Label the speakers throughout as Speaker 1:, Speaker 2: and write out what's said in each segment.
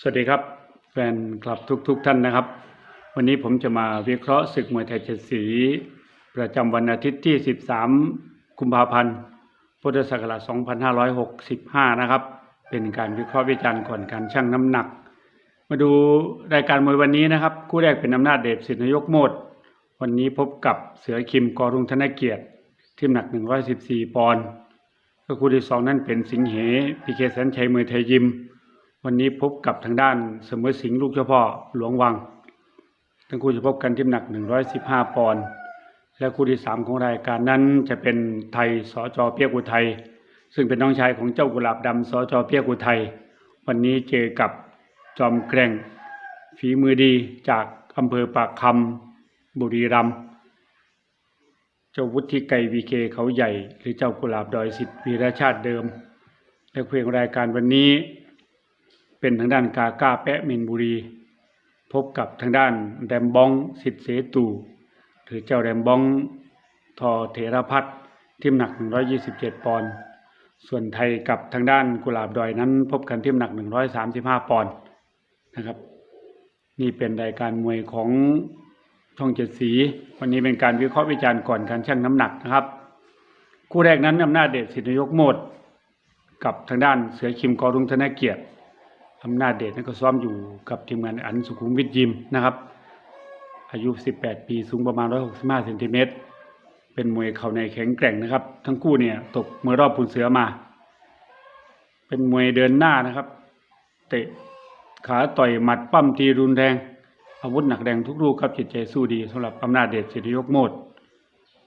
Speaker 1: สวัสดีครับ แฟนคลับทุกๆทท่านนะครับ วันนี้ผมจะมาวิเคราะห์ศึกมวยไทยเจ็ดสี ประจำวันอาทิตย์ที่ 13 กุมภาพันธ์ พุทธศักราช2565 นะครับ เป็นการวิเคราะห์วิจารณ์ก่อนการชั่งน้ำหนัก มาดูรายการมวยวันนี้นะครับ คู่แรกเป็นอำนาจเดชสิทธินายกโมด วันนี้พบกับเสือคิมกอรุงธนเกียรติที่น้ำหนัก 114 ปอนด์คู่ที่สองนั่นเป็นสิงเหพีเคแสนชัยมวยไทยยิม วันนี้พบกับทางด้านเสมอสิงห์ลูกเฉพาะหลวงวัง ทั้งคู่จะพบกันที่น้ำหนัก 115 ปอนด์ และคู่ที่สามของรายการนั้นจะเป็นไทยสจเปียกอุทัยซึ่งเป็นน้องชายของเจ้ากุหลาบดำสจเปียกอุทัยวันนี้เจอกับจอมแกร่ง ฝีมือดีจากอำเภอปากคำบุรีรัมย์ เจ้าวุฒิไกรวีเคเขาใหญ่ หรือเจ้ากุหลาบดอยสิทธิ์วีรชาติเดิมและเพลงรายการวันนี้ เป็นทางด้านกาก้าแปะเมนบุรี พบกับทางด้านแรมบองสิทธิเสตูหรือเจ้าแรมบองทอเถรพัฒที่น้ำหนัก 127 ปอนด์ส่วนไทยกับทางด้านกุหลาบดอยนั้น พบกันที่น้ำหนัก 135 ปอนด์นะครับ นี่เป็นรายการมวยของช่องเจ็ดสี วันนี้เป็นการวิเคราะห์วิจารณ์ก่อนการชั่งน้ำหนักนะครับ คู่แรกนั้นอำนาจเดชสิทธินยกโมด กับทางด้านเสือคิมกอรุงธนเกียรติ อำนาจเดชนั่นก็ซ้อมอยู่กับทีมงานอันสุขุมวิทยิมนะครับ อายุ 18 ปีสูงประมาณ 165เซนติเมตรเป็นมวยเข่าในแข็งแกร่งนะครับ ทั้งคู่เนี่ยตกมวยรอบปูนเสือมา เป็นมวยเดินหน้านะครับ เตะขาต่อยหมัดปั้มตีรุนแรง อาวุธหนักแรงทุกลูกครับจิตใจสู้ดีสำหรับอำนาจเดชสิทธิยกโมด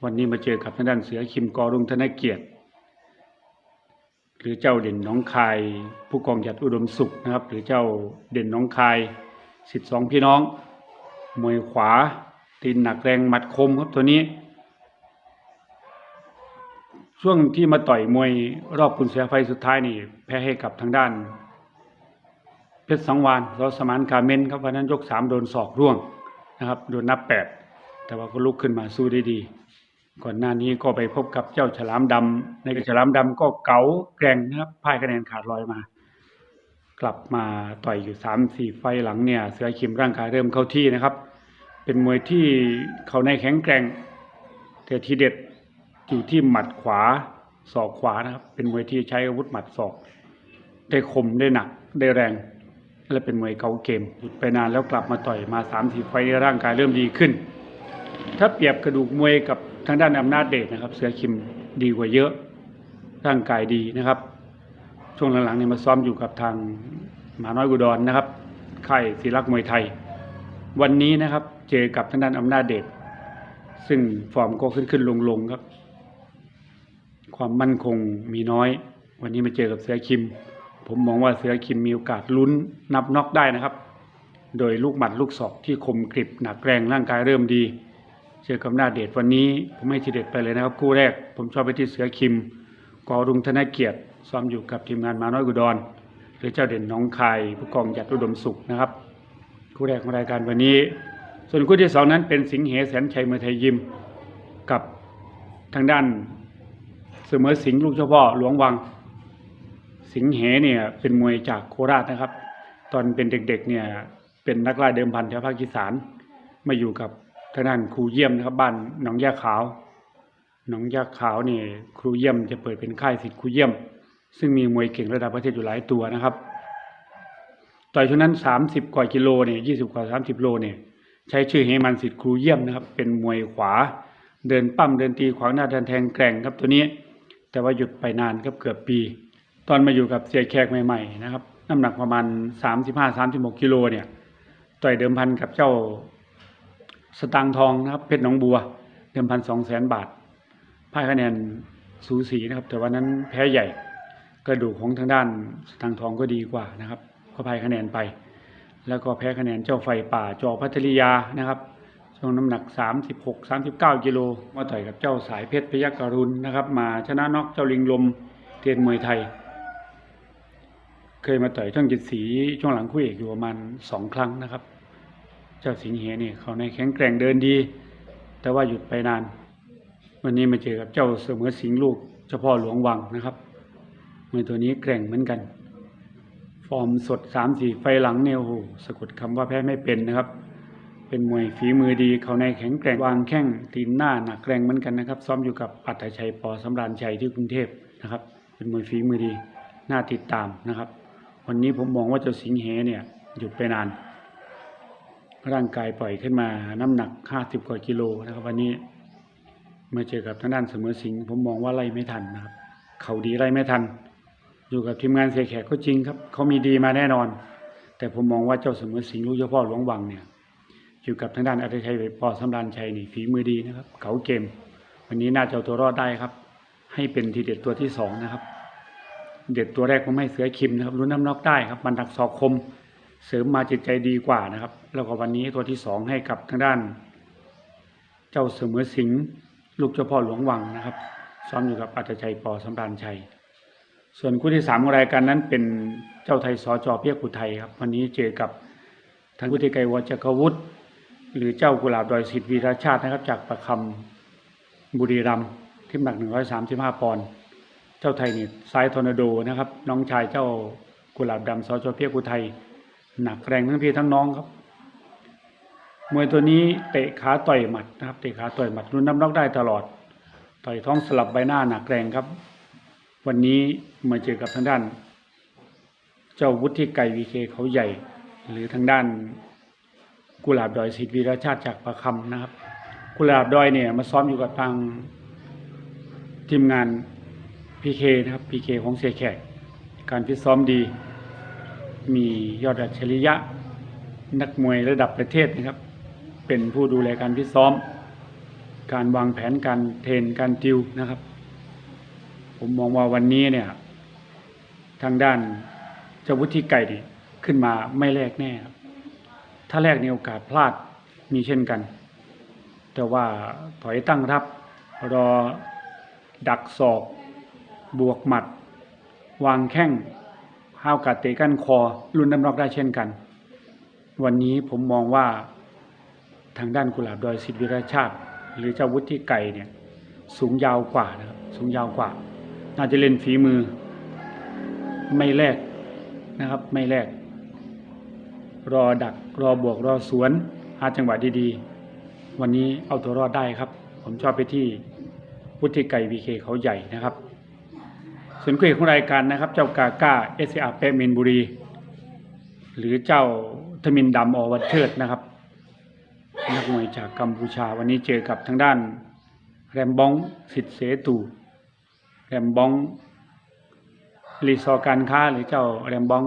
Speaker 1: วันนี้มาเจอกับทางด้านเสือคิมกอรุงธนเกียรติ หรือเจ้าเด่นน้องคาย ผู้กองหยัดอุดมสุขนะครับ หรือเจ้าเด่นน้องคายสิทธิสองพี่น้อง มวยขวาตีนหนักแรงหมัดคมครับตัวนี้ ช่วงที่มาต่อยมวยรอบคุณเสียไฟสุดท้ายนี่ แพ้ให้กับทางด้าน เพชรสังวานรอสมานคาเมนครับวันนั้นยกสามโดนศอกร่วงนะครับ โดนนับแปดแต่ว่าก็ลุกขึ้นมาสู้ได้ดี ก่อนหน้านี้ก็ไปพบกับเจ้าฉลามดำในฉลามดำก็เก๋าแกร่งนะครับพ่ายคะแนนขาดลอยมา กลับมาต่อยอยู่สามสี่ไฟหลังเนี่ย เสือขิมร่างกายเริ่มเข้าที่นะครับ เป็นมวยที่เขาในแข็งแกร่ง แต่ทีเด็ดอยู่ที่หมัดขวาศอกขวานะครับ เป็นมวยที่ใช้อาวุธหมัดศอกได้คมได้หนักได้แรง และเป็นมวยเก่าเกมหยุดไปนานแล้วกลับมาต่อยมาสามสี่ไฟร่างกายเริ่มดีขึ้น ถ้าเปรียบกระดูกมวยกับ ทางด้านอำนาจเดชนะครับ เสือคิมดีกว่าเยอะร่างกายดีนะครับ ช่วงหลังๆเนี่ยมาซ้อมอยู่กับทางหมาน้อยกุดรนะครับค่ายศิลักมวยไทย วันนี้นะครับ เจอกับทางด้านอำนาจเดชซึ่งฟอร์มก็ขึ้นขึ้นลงลงครับ ความมั่นคงมีน้อย วันนี้มาเจอกับเสือคิม ผมมองว่าเสือคิมมีโอกาสลุ้นนับน็อกได้นะครับ โดยลูกหมัดลูกศอกที่คมกริบหนักแรงร่างกายเริ่มดี เจอกับหน้าเดชวันนี้ ผมให้ทีเด็ดไปเลยนะครับ คู่แรก ผมชอบไปที่เสือคิมกอรุงธนเกียรติซ้อมอยู่กับทีมงานมาน้อยกุดรหรือเจ้าเด่นน้องคายผู้กองหยัดอุดมสุขนะครับ คู่แรกของรายการวันนี้ ส่วนคู่ที่สองนั้นเป็นสิงห์เหแสนชัยมวยไทยยิมกับทางด้านเสมอสิงห์ลูกเจ้าพ่อหลวงวัง สิงห์เหเนี่ยเป็นมวยจากโคราชนะครับ ตอนเป็นเด็กๆเนี่ยเป็นนักล่าเดิมพันแถวภาคอีสานมาอยู่กับ ท่างด้นครูเยี่ยมนะครับบ้านหนองยาขาวหนองยาขาวนี่ครูเยี่ยมจะเปิดเป็นค่ายสิทธิ์ครูเยี่ยม ซึ่งมีมวยเก่งระดับประเทศอยู่หลายตัวนะครับต่อยช่วงนั้นสามสิบกว่ากิโลเนี่ยยี่สิบกว่าสามสิบโลเนี่ยใช้ชื่อเฮมันสิทธิ์ครูเยี่ยมนะครับ เป็นมวยขวา เดินปั้มเดินตีขวางหน้าเดินแทงแกร่งครับตัวนี้ แต่ว่าหยุดไปนานครับเกือบปี ตอนมาอยู่กับเสียแขกใหม่ๆนะครับน้ำหนักประมาณสามสิบห้าสามสิบหกกิโลเนี่ยต่อยเดิมพันกับเจ้า สตางค์ทองนะครับเพชรหนองบัวเดิมพันสองแสนบาทพ่ายคะแนนสูสีนะครับ แต่วันนั้นแพ้ใหญ่กระดูกของทางด้านสตางค์ทองก็ดีกว่านะครับ ก็พ่ายคะแนนไป แล้วก็แพ้คะแนนเจ้าไฟป่าจอพัทริยานะครับช่วงน้ำหนัก 36 39กิโลมาต่อยกับเจ้าสายเพชรพยัคฆ์กรุณนะครับ มาชนะน็อกเจ้าลิงลมเทียนมวยไทย เคยมาต่อยช่องจิตสีช่วงหลังคู่เอกอยู่ประมาณสองครั้งนะครับ เจ้าสิงห์เหนี่เขาในแข็งแกร่งเดินดี แต่ว่าหยุดไปนาน วันนี้มาเจอกับเจ้าเสมอสิงลูกเจ้าพ่อหลวงวังนะครับมวยตัวนี้แกร่งเหมือนกัน ฟอร์มสดสามสี่ไฟหลังเนี่ยโอ้โหสะกดคำว่าแพ้ไม่เป็นนะครับ เป็นมวยฝีมือดีเขาในแข็งแกร่งวางแข้งตีนหน้าหนักแรงเหมือนกันนะครับ ซ้อมอยู่กับอัตชัยปอสำราญชัยที่กรุงเทพนะครับ เป็นมวยฝีมือดีน่าติดตามนะครับ วันนี้ผมมองว่าเจ้าสิงเหเนี่ยหยุดไปนาน ร่างกายปล่อยขึ้นมาน้ำหนักห้าสิบกว่ากิโลนะครับ วันนี้มาเจอกับทางด้านเสมอสิงห์ผมมองว่าไล่ไม่ทันนะครับ เขาดีไล่ไม่ทัน อยู่กับทีมงานเสียแขกก็จริงครับเขามีดีมาแน่นอน แต่ผมมองว่าเจ้าเสมอสิงห์ลูกเจ้าพ่อหลวงวังเนี่ย อยู่กับทางด้านอัตชัยปอสำราญชัยนี่ฝีมือดีนะครับ เขาเกม วันนี้น่าจะเอาตัวรอดได้ครับ ให้เป็นทีเด็ดตัวที่สองนะครับ เด็ดตัวแรกผมให้เสือคิมนะครับรุ้นน้ำนอกได้ครับมันดักศอกคม เสริมมาจิตใจดีกว่านะครับ แล้วก็วันนี้ตัวที่สองให้กับทางด้าน เจ้าเสมอสิงห์ลูกเจ้าพ่อหลวงวังนะครับ ซ้อมอยู่กับอัตชัยปอสำราญชัย ส่วนคู่ที่สามของรายการนั้นเป็นเจ้าไทยสอจอเพียกอุทัยครับวันนี้เจอกับทางกุทธิไกรวัชกวุฒิหรือเจ้ากุหลาบดอยสิทธิวีรชาตินะครับ จากประคำบุรีรัมย์ที่หน้ำหนัก135ปอนด์เจ้าไทยนี่ซ้ายทอร์นาโดนะครับ น้องชายเจ้ากุหลาบดำสอจอเพียกอุทัย หนักแรงทั้งพี่ทั้งน้องครับ มวยตัวนี้เตะขาต่อยหมัดนะครับ เตะขาต่อยหมัดรุนน้ำนอกได้ตลอด ต่อยท้องสลับใบหน้าหนักแรงครับ วันนี้มาเจอกับทางด้าน เจ้าวุฒิไก่วีเคเขาใหญ่ หรือทางด้านกุหลาบดอยสิทธิวีรชาติจากประคำนะครับ กุหลาบดอยเนี่ยมาซ้อมอยู่กับทางทีมงานพีเคนะครับพีเคของเสียแขกการฟิซ้อมดี มียอดอัจฉริยะ นักมวยระดับประเทศนะครับ เป็นผู้ดูแลการฟิซ้อม การวางแผนการเทรนการติวนะครับ ผมมองว่าวันนี้เนี่ย ทางด้านเจ้าวุฒิไก่ขึ้นมาไม่แลกแน่ครับถ้าแลกในโอกาสพลาดมีเช่นกัน แต่ว่าถอยตั้งรับรอดักศอก บวกหมัด วางแข้ง ห้าวกัดเตะก้นคอรุ่นน้ำนอกได้เช่นกัน วันนี้ผมมองว่าทางด้านกุหลาบดอยสิทธิวิรชาติ หรือเจ้าวุฒิไก่เนี่ยสูงยาวกว่านะครับสูงยาวกว่า น่าจะเล่นฝีมือ ไม่แลกนะครับไม่แลกรอดักรอบวกรอสวนหาจังหวะดีๆ วันนี้เอาตัวรอดได้ครับ ผมชอบไปที่วุฒิไก่วีเคเขาใหญ่นะครับ ส่วนคู่เอกของรายการนะครับ เจ้ากาก้าเอสอาเปมินบุรี หรือเจ้าทมินดำอวัดเชิดนะครับนักมวยจากกัมพูชาวันนี้เจอกับทางด้าน แรมบองสิทธิเสตูแรมบองรีซอการค้าหรือเจ้าแรมบอง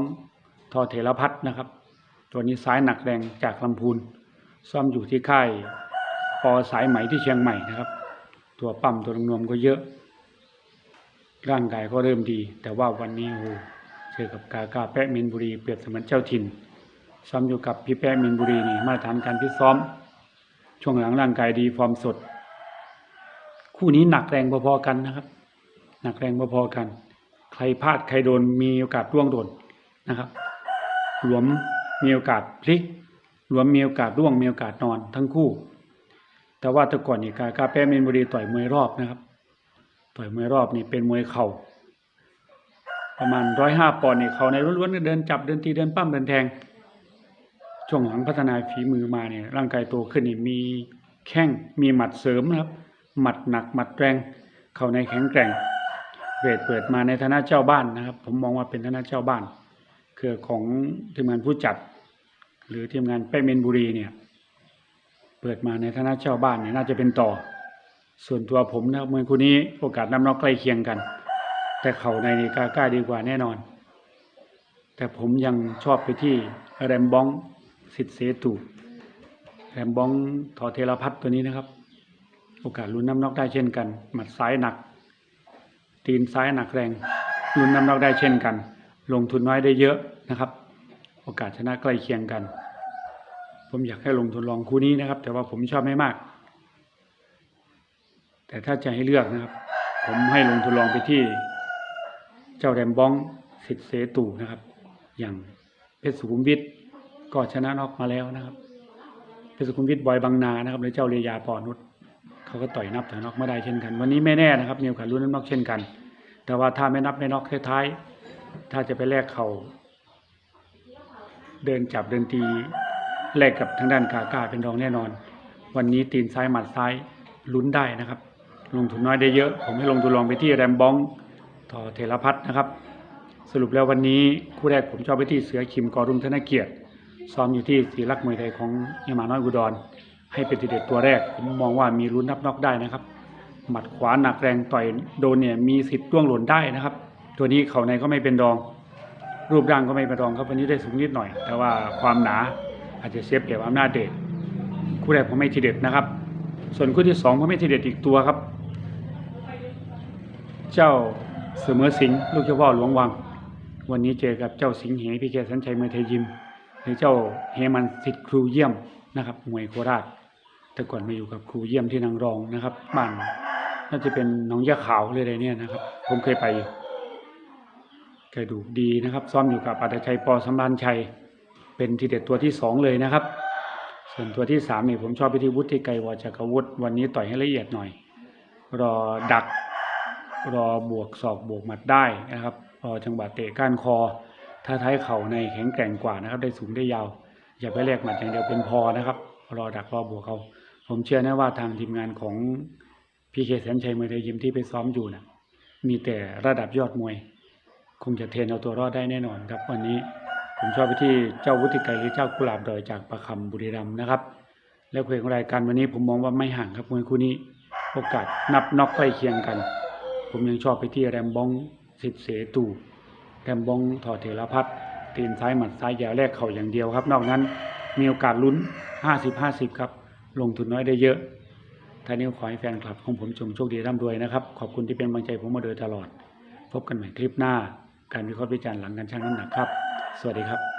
Speaker 1: ทอเถรพัฒนะครับ ตัวนี้ซ้ายหนักแรงจากลำพูนซ่อมอยู่ที่ค่ายปอสายไหมที่เชียงใหม่นะครับ ตัวปั๊มตัวนวมก็เยอะ ร่างกายก็เริ่มดี แต่ว่าวันนี้โอ้เจอกับกากาแปะมินบุรีเปรียบเสมือนเจ้าถิ่น ซ้อมอยู่กับพี่แปะมินบุรีนี่มาตรฐานการพิซ้อม ช่วงหลังร่างกายดีฟอร์มสด คู่นี้หนักแรงพอๆกันนะครับ หนักแรงพอๆกัน ใครพลาดใครโดนมีโอกาสร่วงโดนนะครับหลวมมีโอกาสพลิกหลวมมีโอกาสร่วงมีโอกาสนอนทั้งคู่ แต่ว่าแต่ก่อนนี่กากาแปะมินบุรีต่อยมวยรอบนะครับ ต่อยมวยรอบนี่เป็นมวยเข่าประมาณร้อยห้าปอนด์นี่เขาในล้วนๆก็เดินจับเดินตีเดินปั้มเดินแทง ช่วงหลังพัฒนาฝีมือมาเนี่ยร่างกายโตขึ้นนี่มีแข้งมีหมัดเสริมนะครับ หมัดหนักหมัดแรง เข้าในแข็งแกร่งเวทเปิดมาในฐานะเจ้าบ้านนะครับ ผมมองว่าเป็นฐานะเจ้าบ้าน คือของทีมงานผู้จัด หรือทีมงานแป้เมนบุรีเนี่ย เปิดมาในฐานะเจ้าบ้านเนี่ยน่าจะเป็นต่อ ส่วนตัวผมนะครับมวยคู่นี้โอกาสนำนอกใกล้เคียงกัน แต่เข่าในนี่กล้ากาดีกว่าแน่นอน แต่ผมยังชอบไปที่แรมบ้องสิทธิเสตูแรมบ้องทอเทรพัฒน์ตัวนี้นะครับ โอกาสลุ้นน้ำนอกได้เช่นกัน หมัดซ้ายหนัก ตีนซ้ายหนักแรงลุ้นน้ำนอกได้เช่นกัน ลงทุนน้อยได้เยอะนะครับ โอกาสชนะใกล้เคียงกัน ผมอยากให้ลงทุนลองคู่นี้นะครับ แต่ว่าผมชอบไม่มาก แต่ถ้าจะให้เลือกนะครับ ผมให้ลงทุนลองไปที่ เจ้าแรมบ้องสิทธิเสตูนะครับ อย่างเพชรสุขุมวิทก็ชนะนอกมาแล้วนะครับ เพชรสุขุมวิทบอยบางนานะครับหรือเจ้าเรียาปอนุชเขาก็ต่อยนับต่อยนอกไม่ได้เช่นกัน วันนี้ไม่แน่นะครับมีโอกาสลุ้นน้ำนอกเช่นกัน แต่ว่าถ้าไม่นับไม่นอกท้ายๆถ้าจะไปแลกเขา่าเดินจับเดินตีแลกกับทางด้านกากาเป็นรองแน่นอน วันนี้ตีนซ้ายหมัดซ้ายลุ้นได้นะครับ ลงทุนน้อยได้เยอะ ผมให้ลงทุนลองไปที่แรมบ้องต่อเทรพัฒน์นะครับ สรุปแล้ววันนี้คู่แรกผมชอบไปที่เสือคิมกอรุ่งธนเกียรติ ซ้อมอยู่ที่ศรีลักมวยไทยของยามาน้อยอุดร ให้เป็นทีเด็ดตัวแรก ผมมองว่ามีลุ้นนับนอกได้นะครับ หมัดขวาหนักแรงต่อยโดนเนี่ยมีสิทธิ์ร่วงหล่นได้นะครับ ตัวนี้เข่าในก็ไม่เป็นรอง รูปร่างก็ไม่เป็นรองครับวันนี้ได้สูงนิดหน่อย แต่ว่าความหนาอาจจะเสียเปรียบอำนาจเดชคู่แรกผมไม่ทีเด็ดนะครับ ส่วนคู่ที่สองผมไม่ทีเด็ดอีกตัวครับ เจ้าเสมอสิงลูกเจ้าพ่อหลวงวัง วันนี้เจอกับเจ้าสิงห์เหพี่แกสัญชัยเมไทยยิม หรือเจ้าเฮมันสิทธิ์ครูเยี่ยมนะครับมวยโคราช แต่ก่อนมาอยู่กับครูเยี่ยมที่นางรองนะครับบ้านน่าจะเป็นน้องยาขาวเลยอะไรเนี่ยนะครับ ผมเคยไปอยู่กระดูดีนะครับ ซ้อมอยู่กับอัตชัยปอสำรานชัย เป็นทีเด็ดตัวที่สองเลยนะครับ ส่วนตัวที่สามนี่ผมชอบไปที่วุฒิไกรวจักรวุฒิวันนี้ต่อยให้ละเอียดหน่อย รอดัก รอบวกศอกบวกหมัดได้นะครับรอจังหวะเตะก้านคอ ถ้าท้ายเข่าในแข็งแกร่งกว่านะครับ ได้สูงได้ยาว อย่าไปแลกหมัดอย่างเดียวเป็นพอนะครับ รอดักรอบวกเขาผมเชื่อนะว่าทางทีมงานของพีเคแสนชัยมวยไทยยิมที่ไปซ้อมอยู่นะมีแต่ระดับยอดมวย คงจะเทรนเอาตัวรอดได้แน่นอนครับ วันนี้ผมชอบไปที่เจ้าวุฒิไกรหรือเจ้ากุหลาบดอยจากประคำบุรีรัมย์นะครับ แล้วเพลงรายการวันนี้ผมมองว่าไม่ห่างครับมวยคู่นี้ โอกาสนับน็อกใกล้เคียงกัน ผมยังชอบไปที่แรมบองสิทธิเสตูแรมบองถอดเถรพัฒตีนซ้ายหมัดซ้ายยาวแรกเข่าอย่างเดียวครับ นอกนั้นมีโอกาสลุ้น 50-50 ครับ ลงทุนน้อยได้เยอะท่านี้ขอให้แฟนคลับของผมจงโชคดีร่ำรวยนะครับ ขอบคุณที่เป็นกำลังใจผมมาโดยตลอด พบกันใหม่คลิปหน้า การวิเคราะห์วิจารณ์หลังการชั่งน้ำหนักครับ สวัสดีครับ